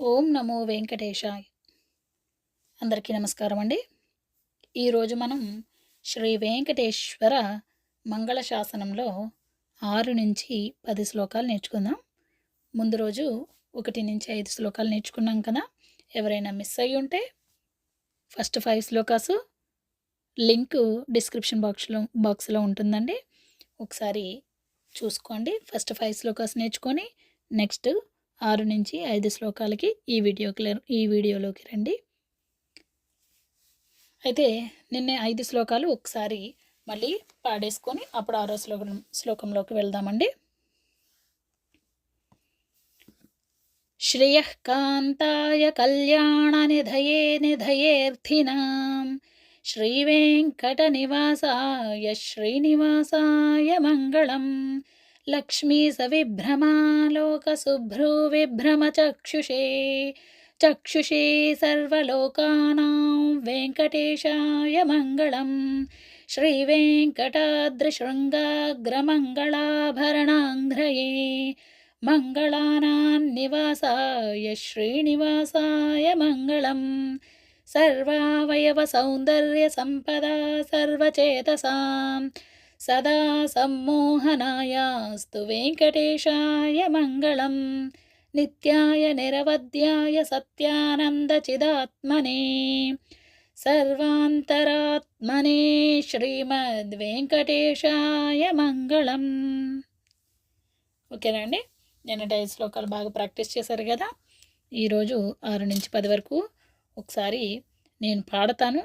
ఓం నమో వెంకటేశాయ. అందరికీ నమస్కారం అండి. ఈరోజు మనం శ్రీ వెంకటేశ్వర మంగళ శాసనంలో ఆరు నుంచి పది శ్లోకాలు నేర్చుకుందాం. ముందు రోజు ఒకటి నుంచి ఐదు శ్లోకాలు నేర్చుకున్నాం కదా. ఎవరైనా మిస్ అయ్యి ఉంటే first five shlokas link description బాక్స్లో బాక్స్లో ఉంటుందండి. ఒకసారి చూసుకోండి. ఫస్ట్ ఫైవ్ శ్లోకాస్ నేర్చుకొని నెక్స్ట్ ఆరు నుంచి ఐదు శ్లోకాలకి ఈ వీడియోకి ఈ వీడియోలోకి రండి. అయితే నిన్న ఐదు శ్లోకాలు ఒకసారి మళ్ళీ పాడేసుకొని అప్పుడు ఆరో శ్లోకం శ్లోకంలోకి వెళ్దామండి. శ్రియకాంతాయ కళ్యాణ నిధయే నిధయేర్థినాం శ్రీవేంకటనివాసాయ శ్రీనివాసాయ మంగళం. లక్ష్మీ సవిభ్రమాలోకశుభ్రూ విభ్రమచక్షుషే చక్షుషే సర్వలోకానాం వెంకటేశాయ మంగళం श्रीवेङ्कटाद्रिशृङ्गाग्रमङ्गलाभरणाङ्घ्रये मङ्गलानान्निवासाय श्रीनिवासाय मङ्गलम् सर्वावयवसौन्दर्यसम्पदा सर्वचेतसाम् సదా సమ్మోహనాయాస్తు వెంకటేశాయ మంగళం. నిత్యాయ నిరవధ్యాయ సత్యానందచిదాత్మనే సర్వాంతరాత్మనే శ్రీమద్వెంకటేశాయ మంగళం. ఓకేనండి నిన్న డైస్ శ్లోకాలు బాగా ప్రాక్టీస్ చేశారు కదా. ఈరోజు ఆరు నుంచి పది వరకు ఒకసారి నేను పాడతాను.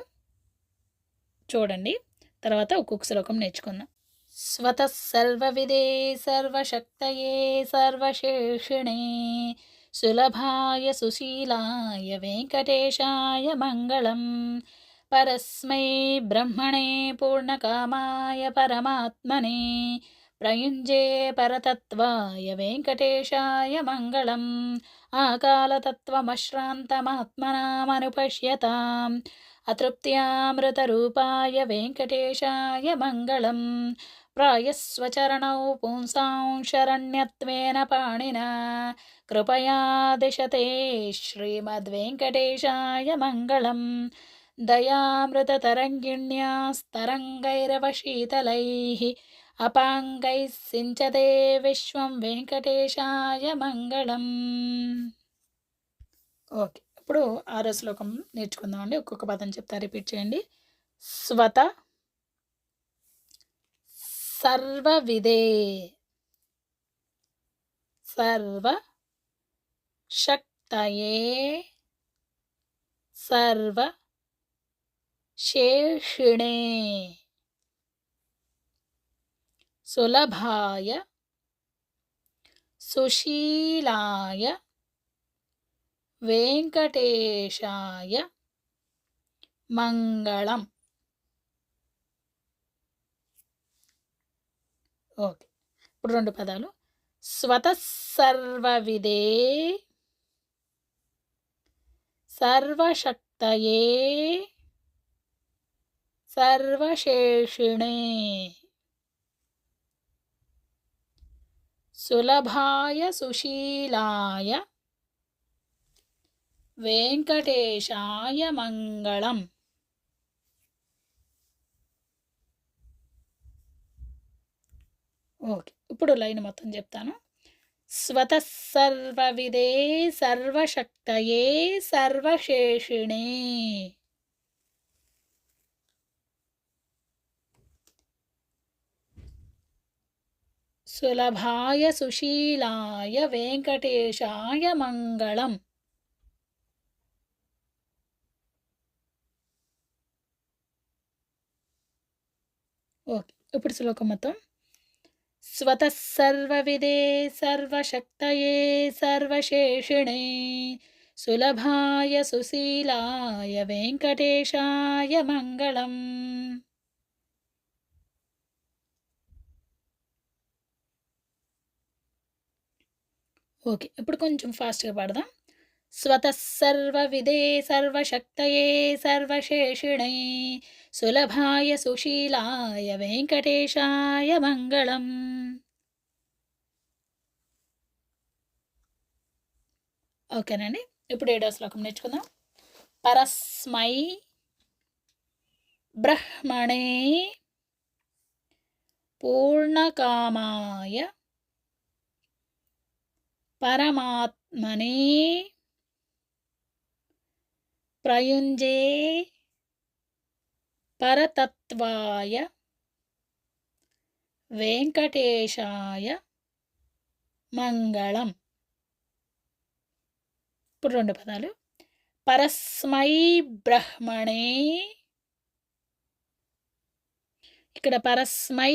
చూడండి. తర్వాత ఒక్కొక్క శ్లోకం నేర్చుకుందాం. స్వత సర్వవిదే సర్వశక్తయే సర్వశేషిణే సులభాయ సుశీలాయ వెంకటేశాయ మంగళం. పరస్మై బ్రహ్మణే పూర్ణకామాయ పరమాత్మనే ప్రయుంజే పరతత్వాయ వెంకటేశాయ మంగళం. ఆకాలతత్వమశ్రాంతమాత్మనామనుపశ్యతాం. अतृप्त्यामृतरूपाय वेङ्कटेशाय मङ्गलम् प्रायस्वचरणौ पुंसां शरण्यत्वेन पाणिना कृपया दिशते श्रीमद्वेङ्कटेशाय मङ्गलम् दयामृततरङ्गिण्यास्तरङ्गैरवशीतलैः अपाङ्गैः सिञ्चते विश्वं वेङ्कटेशाय मङ्गलम् ओके ఇప్పుడు ఆరో శ్లోకం నేర్చుకుందామండి. ఒక్కొక్క పదం చెప్తా రిపీట్ చేయండి. స్వత సర్వవిదే సర్వ శక్తయే సర్వ శేషిణే సులభాయ సుశీలాయ వెంకటేశాయ మంగళం. ఓకే. ఇప్పుడు రెండు పదాలు. స్వతసర్వవిదే సర్వశక్తయే సర్వశేషిణే సులభాయ సుశీలాయ వెంకటేశాయ మంగళం. ఓకే ఇప్పుడు లైన్ మొత్తం చెప్తాను. స్వతసర్వవిదే సర్వశక్తయే సర్వశేషిణే. సులభాయ సుశీలాయ వెంకటేశాయ మంగళం ఓకే ఇప్పుడు శ్లోకం మొత్తం. స్వత సర్వవిదే సర్వశక్తయే సర్వశేషిణే సులభాయ సుశీలాయ వెంకటేశాయ మంగళం. ఓకే ఇప్పుడు కొంచెం ఫాస్ట్గా పాడదాం. స్వతసర్వవిదే సర్వశక్తయే సర్వశేషిణై సులభాయ సుశీలాయ వెంకటేశాయ మంగళం ఓకేనండి ఇప్పుడు ఏడో శ్లోకం నేర్చుకుందాం. పరస్మై బ్రహ్మణే పూర్ణకామాయ పరమాత్మనే ప్రయుంజే పరతత్వాయ వెంకటేశాయ మంగళం ఇప్పుడు రెండు పదాలు. పరస్మై బ్రహ్మణే. ఇక్కడ పరస్మై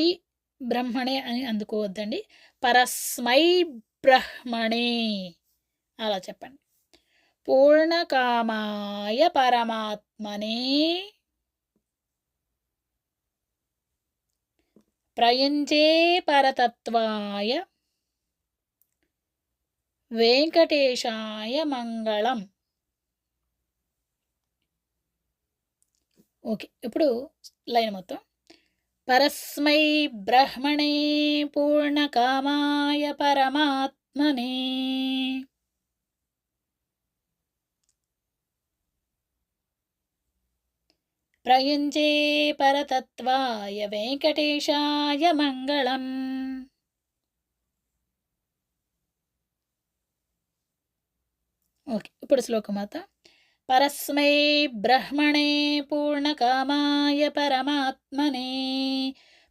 బ్రహ్మణే అని అందుకోవద్దండి. పరస్మై బ్రహ్మణే. అలా చెప్పండి. పూర్ణకామాయ పరమాత్మనే ప్రయుంజే పరతత్వాయ వెంకటేశాయ మంగళం ఓకే ఇప్పుడు లైన్ మొత్తం పరస్మై బ్రహ్మణే పూర్ణకామాయ పరమాత్మనే ప్రయుంజే పరతత్వాయ వెంకటేశాయ మంగళం. ఓకే ఇప్పుడు శ్లోకమాత పరస్మై బ్రహ్మణే పూర్ణకామాయ పరమాత్మనే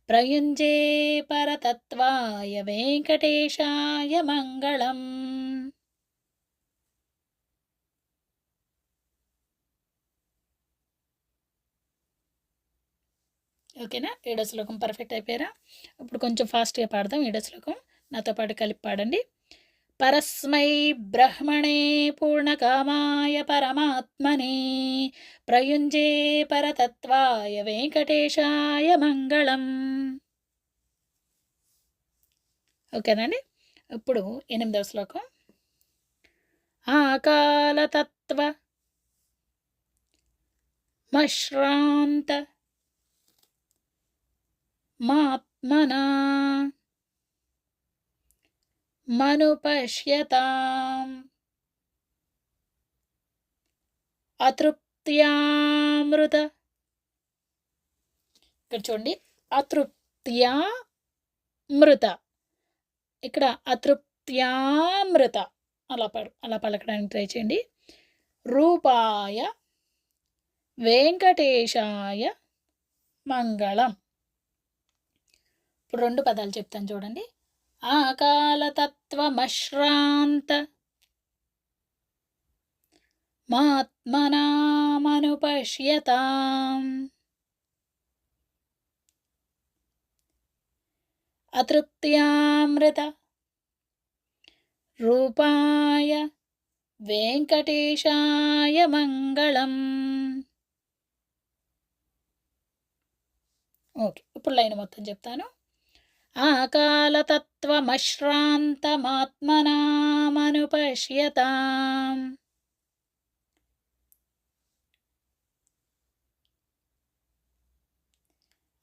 ప్రయుంజే పరతత్వాయ వెంకటేశాయ మంగళం. ఓకేనా? ఏడో శ్లోకం పర్ఫెక్ట్ అయిపోయారా? ఇప్పుడు కొంచెం ఫాస్ట్గా పాడదాం. ఏడో శ్లోకం నాతో పాటు కలిపి పాడండి. పరస్మై బ్రహ్మణే పూర్ణకామాయ పరమాత్మనే ప్రయుంజే పరతత్వాయ వెంకటేశాయ మంగళం. ఓకేనండి ఇప్పుడు ఎనిమిదవ శ్లోకం. ఆకాలతత్వ మశ్రాంత మాత్మనా మనుపశ్యతాం అతృప్త్యామృత ఇక్కడ చూడండి. అతృప్త్యామృత. ఇక్కడ అతృప్త్యామృత. అలా పడు అలా పలకడానికి ట్రై చేయండి. రూపాయ వెంకటేశాయ మంగళం. ఇప్పుడు రెండు పదాలు చెప్తాను చూడండి. ఆకాలతత్వమశ్రాంత మాత్మనామనుపశ్యతాం. అతృప్త్యామృత రూపాయ వెంకటేశాయ మంగళం. ఓకే ఇప్పుడు లైన్ మొత్తం చెప్తాను. ఆకాలతత్వమశ్రాంతమాత్మనామనుపశ్యతాం.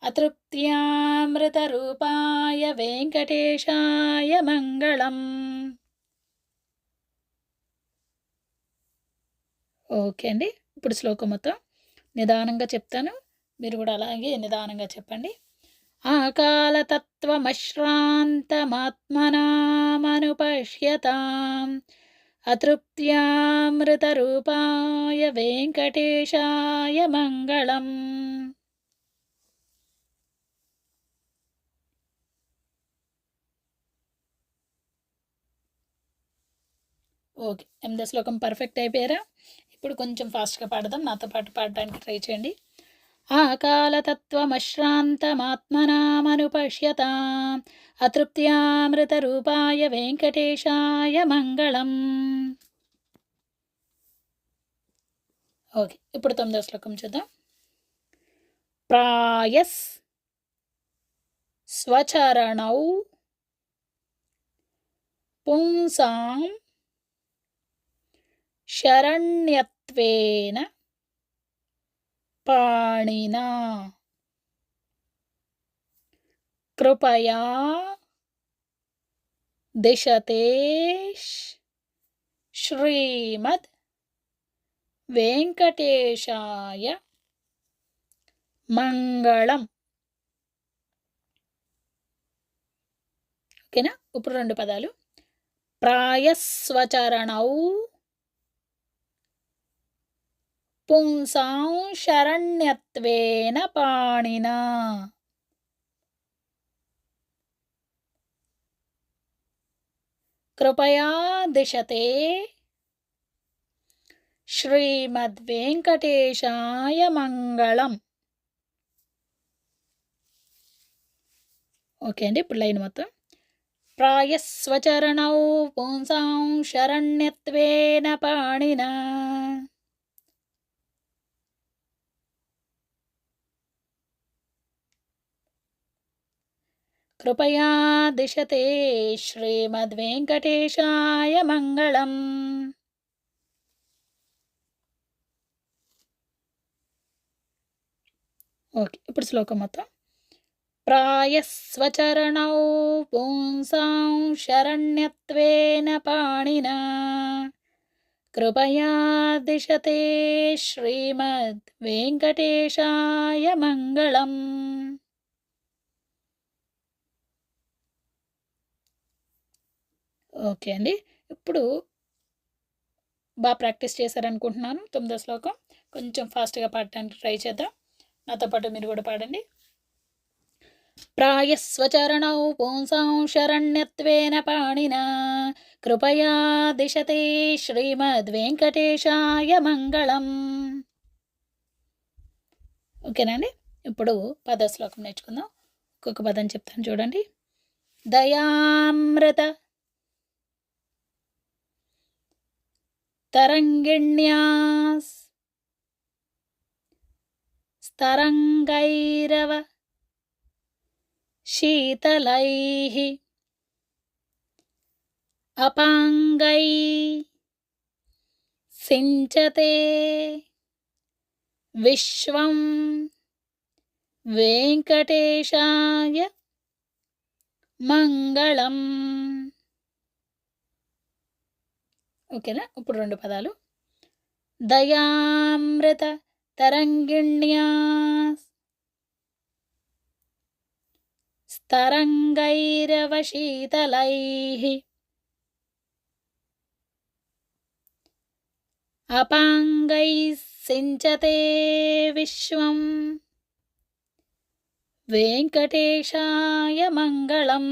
అతృప్త్యామృతరూపాయ వెంకటేశాయ మంగళం. ఓకే అండి ఇప్పుడు శ్లోకం మొత్తం నిదానంగా చెప్తాను. మీరు కూడా అలాగే నిదానంగా చెప్పండి. ఆకాలతత్వమశ్రాంతమాత్మనామనుపశ్యతాం అతృప్త్యామృతరూపాయ వెంకటేశాయ మంగళం. ఓకే ఎనిమిదో శ్లోకం పర్ఫెక్ట్ అయిపోయారా? ఇప్పుడు కొంచెం ఫాస్ట్గా పాడదాం నాతో పాటు పాడడానికి ట్రై చేయండి. ఆకాలతత్వమశ్రాంతమాత్మనామనుపశ్యతాం అతృప్త్యామృతరూపాయ వెంకటేశాయ మంగళం ఓకే ఇప్పుడు తొమ్మిదో శ్లోకం చూద్దాం. ప్రాయస్ స్వచరణౌ పుంసాం శరణ్యత్వేన పాణినా. కృపయా దిశతేష్ శ్రీమద్ వెంకటేశాయ మంగళం. ఓకేనా? ఇప్పుడు రెండు పదాలు. ప్రాయస్వచరణౌ పుంసాం శరణ్యత్వేన పాణినా. కృపయా దిశతే శ్రీమద్వేంకటేశాయ మంగళం. ఓకే అండి ఇప్పుడు లైన్ మొత్తం. ప్రాయస్వచరణౌ పుంసాం శరణ్యత్వేన పాణినా. కృపయా దిశతే శ్రీమద్వేంకటేశాయ మంగళం. ఓకే ఇప్పుడు శ్లోకం మొత్తం. ప్రాయస్వచరణౌ పుంసాం శరణ్యత్వేన పాణినా. కృపయా దిశతే శ్రీమద్ వెంకటేశాయ మంగళం. ఓకే అండి. ఇప్పుడు బాగా ప్రాక్టీస్ చేశారనుకుంటున్నాను తొమ్మిదో శ్లోకం. కొంచెం ఫాస్ట్గా పాడటానికి ట్రై చేద్దాం. నాతో పాటు మీరు కూడా పాడండి. ప్రాయస్వచరణౌ పుంసాం శరణ్యత్వేన పాణినా కృపయా దిశతే శ్రీమద్వేంకటేశాయ మంగళం. ఓకేనండి ఇప్పుడు పద శ్లోకం నేర్చుకుందాం. ఒక్కొక్క పదం చెప్తాను చూడండి. దయామృత तरङ्गिण्यास्। स्तरङ्गैरव शीतलैः। अपाङ्गै सिञ्चते विश्वं वेङ्कटेशाय मङ्गलम् ఓకేనా ఇప్పుడు రెండు పదాలు దయామృత తరంగిణ్యా స్తరంగైరవశీతలైः అపాంగైः सिञ्चते విశ్వం వెంకటేశాయ మంగళం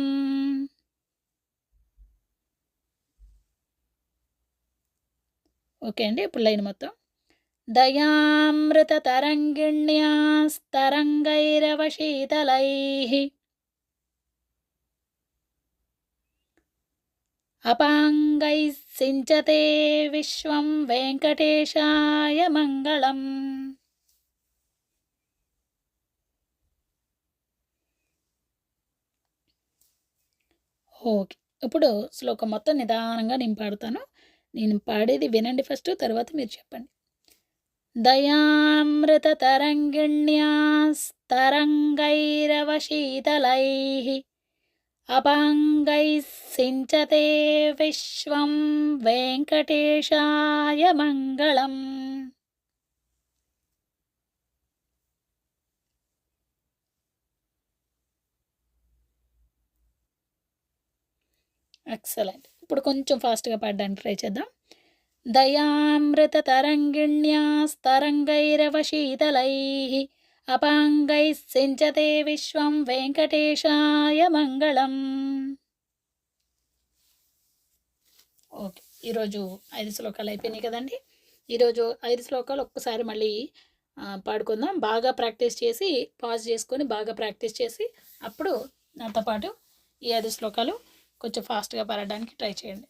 ఓకే అండి ఇప్పుడు లైన్ మొత్తం. దయామృత తరంగిణ్యాస్తరంగైరవ శీతలై అపాంగై సించతే విశ్వం వెంకటేశాయ మంగళం. ఓకే ఇప్పుడు శ్లోకం మొత్తం నిదానంగా నేను నేను పాడేది వినండి ఫస్ట్ తర్వాత మీరు చెప్పండి. దయామృత తరంగిణ్యాస్తరంగైరవశీతలైः అపాంగై సించతే విశ్వం వెంకటేశాయ మంగళం. ఎక్సలెంట్. ఇప్పుడు కొంచెం ఫాస్ట్గా పాడడానికి ట్రై చేద్దాం. దయామృత తరంగిణ్యాస్తరంగైరవశీతలైः అపాంగై సించతే విశ్వం వెంకటేశాయ మంగళం. ఓకే ఈరోజు ఐదు శ్లోకాలు అయిపోయినాయి కదండి. ఈరోజు ఐదు శ్లోకాలు ఒక్కసారి మళ్ళీ పాడుకుందాం. బాగా ప్రాక్టీస్ చేసి పాజ్ చేసుకొని బాగా ప్రాక్టీస్ చేసి అప్పుడు నాతో పాటు ఈ ఐదు శ్లోకాలు కొంచెం ఫాస్ట్గా పాడడానికి ట్రై చేయండి.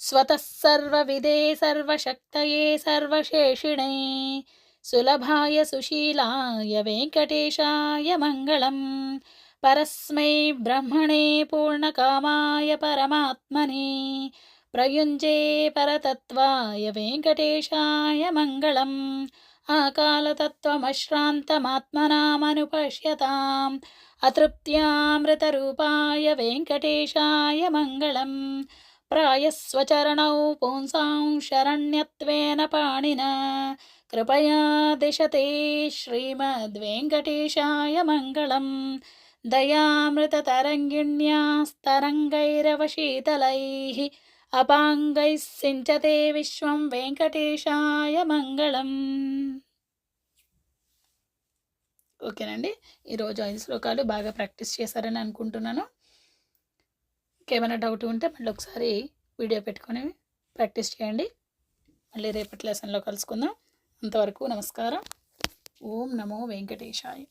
స్వతः సర్వవిదే సర్వశక్తయే సర్వశేషిణై సులభాయ సుశీలాయ వెంకటేశాయ మంగళం. పరస్మై బ్రహ్మణే పూర్ణకామాయ పరమాత్మనే ప్రయుంజే పరతత్వాయ వెంకటేశాయ మంగళం. ఆకాలతత్వమశ్రాంతమాత్మనామనుపశ్యతాం. అతృప్త్యామృతరూపాయ వెంకటేశాయ మంగళం ప్రాయస్వచరణౌ పుంసాం శరణ్యత్వేన పాణిన కృపయా దిశతే శ్రీమద్వేంకటేశాయ మంగళం దయామృతతరంగిణ్యాస్తరంగైరవశీతలైः అపాంగైः సించతే విశ్వం వెంకటేశాయ మంగళం ఓకేనండి. ఈరోజు ఐదు శ్లోకాలు బాగా ప్రాక్టీస్ చేశారని అనుకుంటున్నాను. ఇంకేమైనా డౌట్ ఉంటే మళ్ళీ ఒకసారి వీడియో పెట్టుకొని ప్రాక్టీస్ చేయండి. మళ్ళీ రేపటి లెసన్లో కలుసుకుందాం. అంతవరకు నమస్కారం. ఓం నమో వెంకటేశాయ.